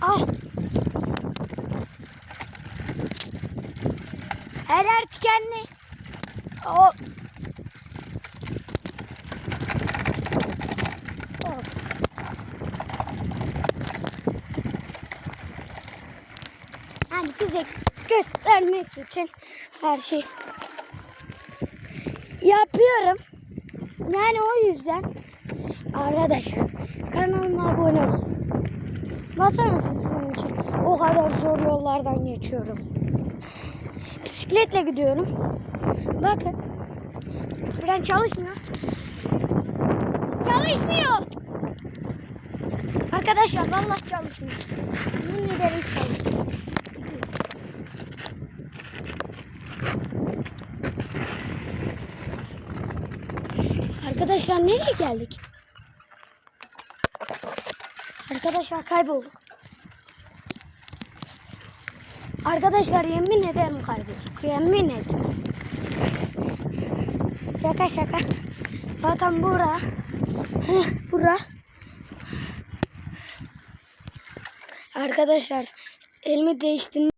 Al. Her yer dikenli. Hop. Hop. Yani size göstermek için her şey yapıyorum. Yani o yüzden arkadaşlar kanalıma abone olun. Basana sizin için o kadar zor yollardan geçiyorum. Bisikletle gidiyorum. Bakın. Fren çalışmıyor. Çalışmıyor. Arkadaşlar vallahi çalışmıyor. Yemin ederim çalışmıyor. Arkadaşlar nereye geldik? Arkadaşlar kaybolduk. Arkadaşlar yemin ederim kaybolduk. Yemin ederim. Şaka şaka. Bakın bura. Bura. Arkadaşlar elimi değiştirme.